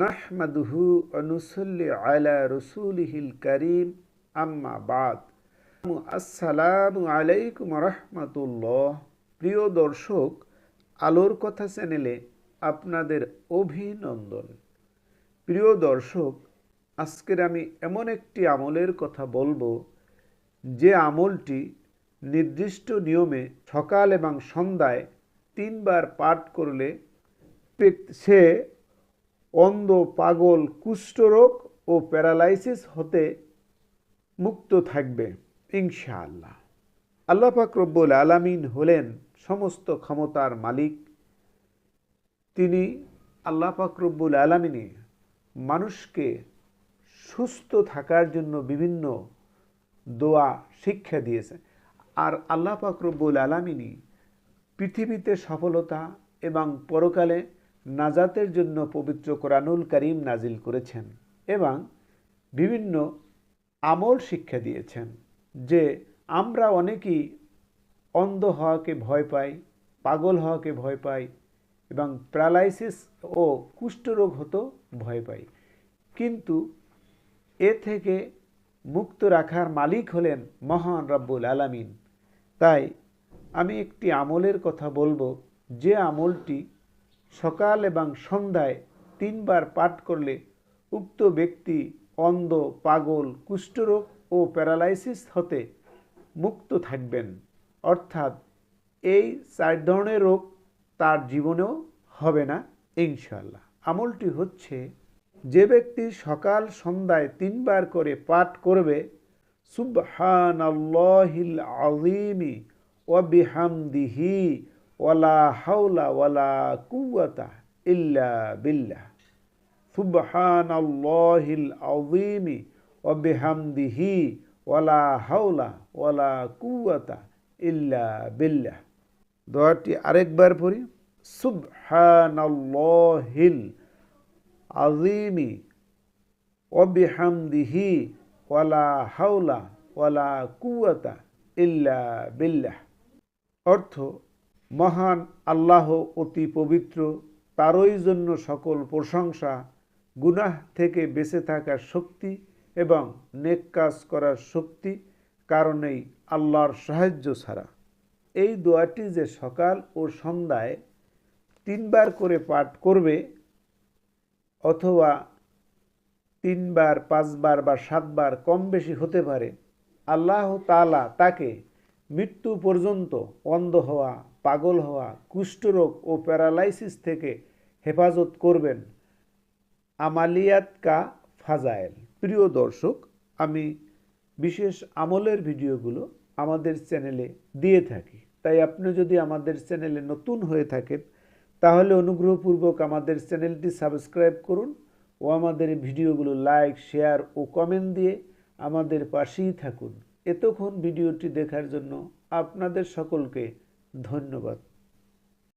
নাহমাদুহু অনুসল্লি আলা রসুলিহিল করিম, আম্মা বাদ। আসসালামু আলাইকুম রহমতুল্লাহ। প্রিয় দর্শক, আলোর কথা চ্যানেলে আপনাদের অভিনন্দন। প্রিয় দর্শক, আজকের আমি এমন একটি আমলের কথা বলব, যে আমলটি নির্দিষ্ট নিয়মে সকাল এবং সন্ধ্যায় তিনবার পাঠ করলে সে অন্ধ, পাগল কুষ্ঠরোগ ও প্যারালাইসিস হতে মুক্ত থাকবে, ইনশাআল্লাহ। আল্লাহ পাক রব্বুল আলামিন হলেন সমস্ত ক্ষমতার মালিক। তিনি আল্লাহ পাক রব্বুল আলামিনে মানুষকে সুস্থ থাকার জন্য বিভিন্ন দোয়া, শিক্ষা দিয়েছে আর আল্লাহ পাক রব্বুল আলামিনই পৃথিবীতে সফলতা এবং পরকালে নাজাতের জন্য পবিত্র কোরআনুল করিম নাজিল করেছেন এবং বিভিন্ন আমল শিক্ষা দিয়েছেন যে আমরা অনেকেই অন্ধ হওয়াকে ভয় পাই, পাগল হওয়াকে ভয় পাই এবং প্যারালাইসিস ও কুষ্ঠরোগ হতো ভয় পাই। কিন্তু এ থেকে মুক্ত রাখার মালিক হলেন মহান রব্বুল আলামিন। তাই আমি একটি আমলের কথা বলব, যে আমলটি সকাল এবং সন্ধ্যায় তিনবার পাঠ করলে উক্ত ব্যক্তি অন্ধ, পাগল, কুষ্ঠরোগ ও প্যারালাইসিস হতে মুক্ত থাকবেন। অর্থাৎ এই চার ধরনের রোগ তার জীবনেও হবে না ইনশাল্লাহ আমলটি হচ্ছে, যে ব্যক্তি সকাল, সন্ধ্যায় তিনবার করে পাঠ করবে সুবহান আল্লাহিল আজিমি ওয়াবিহামদিহি ওয়ালা হাওলা ওয়ালা কুওয়াতা ইল্লা বিল্লাহ। সুবহান আল্লাহিল আজিমি ওয়াবিহামদিহি ওয়ালা হাওলা ওয়ালা কুওয়াতা ইল্লা বিল্লাহ। দোয়াটি আরেকবার পড়ি। সুবহান আল্লাহিল আজিমি ওবিহামদিহি ওয়ালা হাওলা ওয়ালা কুয়াতা ইল্লা বিল্লাহ। অর্থ মহান আল্লাহ অতি পবিত্র, তারই জন্য সকল প্রশংসা, গুনাহ থেকে বেঁচে থাকার শক্তি এবং নেক কাজ করার শক্তি কারণেই আল্লাহর সাহায্য ছাড়া। এই দোয়াটি যে সকাল ও সন্ধ্যায় তিনবার করে পাঠ করবে অথবা তিনবার, পাঁচবার বা সাতবার কম বেশি হতে পারে, আল্লাহ তালা তাকে মৃত্যু পর্যন্ত অন্ধ হওয়া পাগল হওয়া, কুষ্ঠরোগ ও প্যারালাইসিস থেকে হেফাজত করবেন আমালিয়াত কা ফাজায়েল প্রিয় দর্শক, আমি বিশেষ আমলের ভিডিওগুলো আমাদের চ্যানেলে দিয়ে থাকি। তাই আপনি যদি আমাদের চ্যানেলে নতুন হয়ে থাকেন, তাহলে অনুগ্রহপূর্বক আমাদের চ্যানেলটি সাবস্ক্রাইব করুন ও আমাদের ভিডিওগুলো লাইক, শেয়ার ও কমেন্ট দিয়ে আমাদের পাশেই থাকুন। এতক্ষণ ভিডিওটি দেখার জন্য আপনাদের সকলকে ধন্যবাদ।